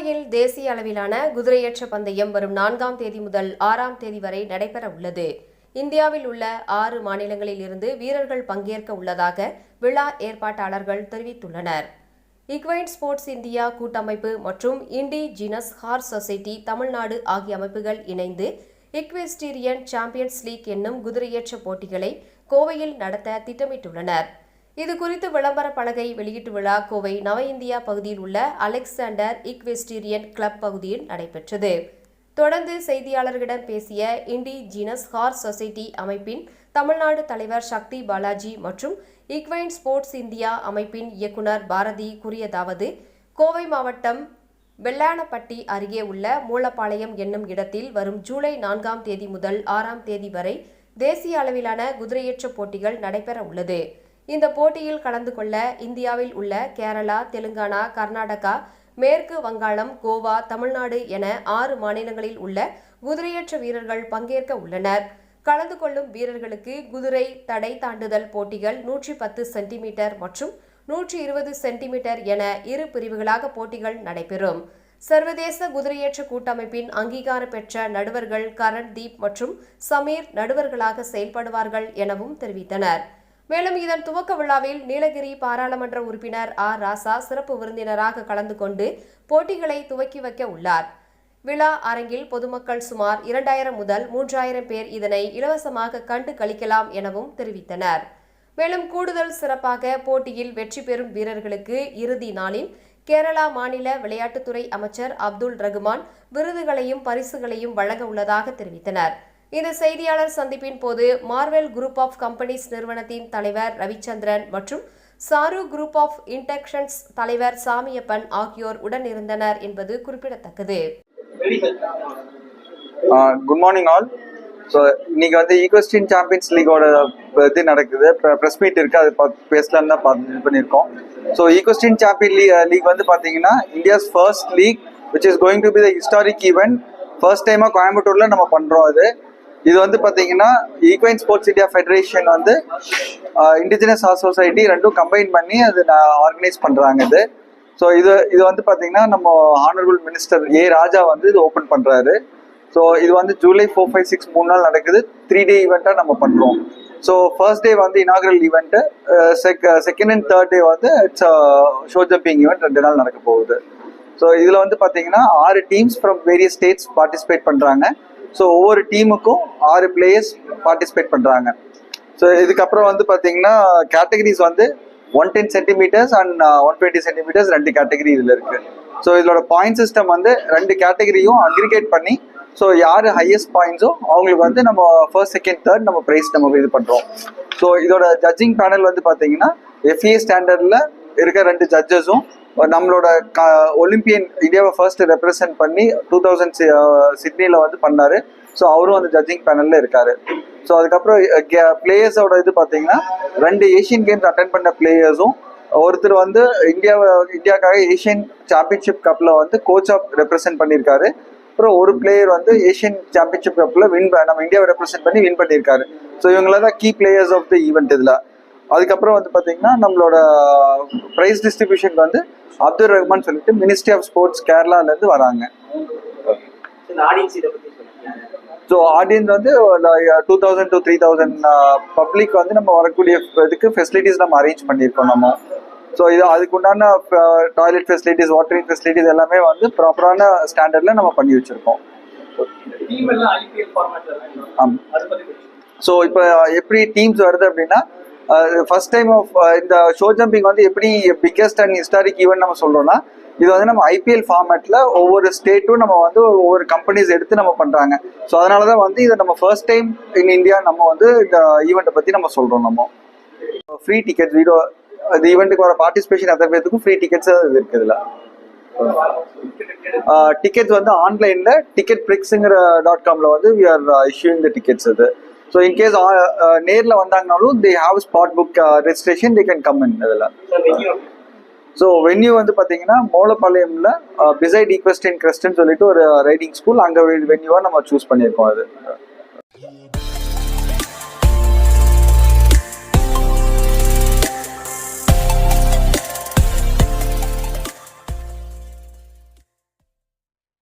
கோவையில் தேசிய அளவிலான குதிரையேற்ற பந்தயம் வரும் நான்காம் தேதி முதல் ஆறாம் தேதி வரை நடைபெற உள்ளது. இந்தியாவில் உள்ள ஆறு மாநிலங்களில் இருந்து வீரர்கள் பங்கேற்க உள்ளதாக விழா ஏற்பாட்டாளர்கள் தெரிவித்துள்ளனர். இக்வைன் ஸ்போர்ட்ஸ் இந்தியா கூட்டமைப்பு மற்றும் indigenous horse society Tamil Nadu ஆகிய அமைப்புகள் இணைந்து இக்வெஸ்டீரியன் சாம்பியன்ஸ் லீக் என்னும் குதிரையேற்ற போட்டிகளை கோவையில் நடத்த திட்டமிட்டுள்ளனர். இது குறித்து விளம்பர பலகை வெளியீட்டு விழா கோவை நவ இந்தியா பகுதியில் உள்ள அலெக்சாண்டர் இக்வெஸ்டீரியன் கிளப் பகுதியில் நடைபெற்றது. தொடர்ந்து செய்தியாளர்களிடம் பேசிய இண்டி ஜீனஸ் ஹார்ஸ் சொசைட்டி அமைப்பின் தமிழ்நாடு தலைவர் சக்தி பாலாஜி மற்றும் இக்வைன் ஸ்போர்ட்ஸ் இந்தியா அமைப்பின் இயக்குனர் பாரதி கூறியதாவது கோவை மாவட்டம் வெள்ளானப்பட்டி அருகே உள்ள மூலப்பாளையம் என்னும் இடத்தில் வரும் ஜூலை நான்காம் தேதி முதல் ஆறாம் தேதி வரை தேசிய அளவிலான குதிரையேற்ற போட்டிகள் நடைபெற உள்ளது. இந்த போட்டியில் கலந்து கொள்ள இந்தியாவில் உள்ள கேரளா தெலுங்கானா கர்நாடகா மேற்கு வங்காளம் கோவா தமிழ்நாடு என ஆறு மாநிலங்களில் உள்ள குதிரையற்ற வீரர்கள் பங்கேற்க உள்ளனர். கலந்து கொள்ளும் வீரர்களுக்கு குதிரை தடை தாண்டுதல் போட்டிகள் நூற்றி பத்து சென்டிமீட்டர் மற்றும் நூற்றி இருபது சென்டிமீட்டர் என இரு பிரிவுகளாக போட்டிகள் நடைபெறும். சர்வதேச குதிரையேற்ற கூட்டமைப்பின் அங்கீகாரம் பெற்ற நடுவர்கள் கரண் தீப் மற்றும் சமீர் நடுவர்களாக செயல்படுவார்கள் எனவும் தெரிவித்தனர். மேலும் இதன் துவக்க விழாவில் நீலகிரி பாராளுமன்ற உறுப்பினர் ஆர். ராசா சிறப்பு விருந்தினராக கலந்து கொண்டு போட்டிகளை துவக்கி வைக்க உள்ளார். விழா அரங்கில் பொதுமக்கள் சுமார் இரண்டாயிரம் முதல் மூன்றாயிரம் பேர் இதனை இலவசமாக கண்டு கழிக்கலாம் எனவும் தெரிவித்தனர். மேலும் கூடுதல் சிறப்பாக போட்டியில் வெற்றி பெறும் வீரர்களுக்கு இறுதி நாளில் கேரளா மாநில விளையாட்டுத்துறை அமைச்சர் அப்துல் ரகுமான் விருதுகளையும் பரிசுகளையும் வழங்க உள்ளதாக தெரிவித்தனர். இந்த செய்தியாளர் சந்திப்பின் போது மார்வெல் குரூப் ஆஃப் கம்பெனிஸ் நிறுவனத்தின் தலைவர் ரவிச்சந்திரன் மற்றும் சாரு குரூப் ஆஃப் இன்டெக்ஷன்ஸ் தலைவர் சாமியப்பன் ஆகியோர் உடன் இருந்தனர் என்பது குறிப்பிடத்தக்கது. குட் மார்னிங் ஆல் ஸோ இன்னைக்கு வந்து ஈகோஸ்டின் சாம்பியன்ஸ் லீகோட இது நடக்குது. ப்ரெஸ் மீட் இருக்கு. அது பார்த்து தான் பார்த்து இது பண்ணியிருக்கோம். So equestrian champion league league வந்து பார்த்தீங்கன்னா India's first league which is going to be the historic event first டைமாக கோயம்புத்தூரில் நம்ம பண்ணுறோம் அது. இது வந்து பார்த்தீங்கன்னா ஈக்வைன் ஸ்போர்ட்ஸ் இந்தியா ஃபெடரேஷன் வந்து இண்டிஜினஸ் ஆர்ட் சொசைட்டி ரெண்டும் கம்பைன் பண்ணி அது ஆர்கனைஸ் பண்ணுறாங்க இது. ஸோ இது இது வந்து பார்த்தீங்கன்னா நம்ம ஆனரபிள் மினிஸ்டர் ஏ ராஜா வந்து இது ஓப்பன் பண்ணுறாரு ஸோ இது வந்து ஜூலை ஃபோர் ஃபைவ் சிக்ஸ் மூணு நாள் நடக்குது. த்ரீ டே ஈவெண்ட்டாக நம்ம பண்ணுறோம் ஸோ ஃபர்ஸ்ட் டே வந்து இனாகரல் ஈவெண்ட்டு செக் செகண்ட் அண்ட் தேர்ட் டே வந்து இட்ஸ் ஷோ ஜம்பிங் ஈவெண்ட் ரெண்டு நாள் நடக்க போகுது. ஸோ இதில் வந்து பார்த்தீங்கன்னா ஆறு teams from various states participate பண்ணுறாங்க ஸோ ஒவ்வொரு டீமுக்கும் ஆறு பிளேயர்ஸ் பார்ட்டிசிபேட் பண்ணுறாங்க ஸோ இதுக்கப்புறம் வந்து பார்த்தீங்கன்னா கேட்டகரிஸ் வந்து one ten centimetres and one twenty centimetres ரெண்டு கேட்டகரி இதில் இருக்கு. ஸோ இதோட பாயிண்ட் சிஸ்டம் வந்து ரெண்டு கேட்டகரியும் அக்ரிகேட் பண்ணி ஸோ யார் ஹையஸ்ட் பாயிண்ட்ஸோ அவங்களுக்கு வந்து நம்ம ஃபர்ஸ்ட் செகண்ட் தேர்ட் நம்ம ப்ரைஸ் நம்ம இது பண்ணுறோம் ஸோ இதோட ஜட்ஜிங் பேனல் வந்து பார்த்தீங்கன்னா எஃப்ஏ ஸ்டாண்டர்டில் இருக்க ரெண்டு ஜட்ஜஸும் நம்மளோட ஒலிம்பியன் இந்தியாவை ஃபர்ஸ்ட் ரெப்ரசன்ட் பண்ணி டூ தௌசண்ட் சிட்னியில் வந்து பண்ணார். ஸோ அவரும் அந்த ஜட்ஜிங் பேனல்ல இருக்கார். ஸோ அதுக்கப்புறம் பிளேயர்ஸோட இது பார்த்தீங்கன்னா ரெண்டு ஏஷியன் கேம்ஸ் அட்டன் பண்ண பிளேயர்ஸும் ஒருத்தர் வந்து இந்தியாவை இந்தியாவுக்காக ஏஷியன் சாம்பியன்ஷிப் கப்பில் வந்து கோச் ஆஃப் ரெப்ரசென்ட் பண்ணியிருக்காரு. அப்புறம் ஒரு பிளேயர் வந்து ஏஷியன் சாம்பியன்ஷிப் கப்பில் வின் நம்ம இந்தியாவை ரெப்ரசென்ட் பண்ணி வின் பண்ணியிருக்காரு. ஸோ இவங்கள தான் key players of the event இதில். அதுக்கப்புறம் வந்து பார்த்தீங்கன்னா நம்மளோட ப்ரைஸ் டிஸ்ட்ரிபியூஷன் வந்து அப்துல் ரஹ்மான் சொல்லிட்டு மினிஸ்ட்ரி ஆஃப் ஸ்போர்ட்ஸ் கேரளாலேருந்து வராங்க. ஸோ ஆடியன்ஸ் வந்து two thousand to three thousand public வந்து நம்ம வரக்கூடிய இதுக்கு ஃபெசிலிட்டிஸ் நம்ம அரேஞ்ச் பண்ணியிருக்கோம் நம்ம. ஸோ இது அதுக்கு உண்டான டாய்லெட் ஃபெசிலிட்டிஸ் வாட்டரிங் ஃபெசிலிட்டிஸ் எல்லாமே வந்து ப்ராப்பரான ஸ்டாண்டர்டில் நம்ம பண்ணி வச்சுருக்கோம். ஆமாம் ஸோ இப்போ எப்படி டீம்ஸ் வருது அப்படின்னா ஃபர்ஸ்ட் டைம் ஆஃப் இந்த ஷோ ஜம்பிங் வந்து எப்படி பிக்கெஸ்ட் அண்ட் ஹிஸ்டாரிக் ஈவெண்ட் நம்ம சொல்றோம்னா இது வந்து நம்ம ஐபிஎல் ஃபார்மேட்ல ஒவ்வொரு ஸ்டேட்டும் நம்ம வந்து ஒவ்வொரு கம்பெனிஸ் எடுத்து நம்ம பண்றாங்க. ஸோ அதனால தான் வந்து இதை நம்ம ஃபர்ஸ்ட் டைம் இன் இந்தியா நம்ம வந்து இந்த ஈவெண்ட்டை பத்தி நம்ம சொல்றோம் நம்ம. ஃப்ரீ டிக்கெட் வீடியோ இந்த ஈவெண்ட்டுக்கு வர பார்ட்டிசிபேஷன் அத்தனை பேர்த்துக்கும் ஃப்ரீ டிக்கெட்ஸ் இருக்கு இதுல டிக்கெட்ஸ் வந்து ஆன்லைன்ல டிக்கெட் பிரிக்ஸுங்கிற டாட் காம்ல வந்து we are issuing the tickets அது ஸோ இன்கேஸ் நேர்ல வந்தாங்கனாலும் they have spot book registration they can come in இதில். ஸோ வென்யூ வந்து பார்த்தீங்கன்னா மோலப்பாளையம்ல பிசைட் ஈக்வஸ்டின் கிரஸ்ட்னு சொல்லிட்டு ஒரு ரைடிங் ஸ்கூல் அங்கே வென்யூவாக நம்ம சூஸ் பண்ணியிருக்கோம் அது.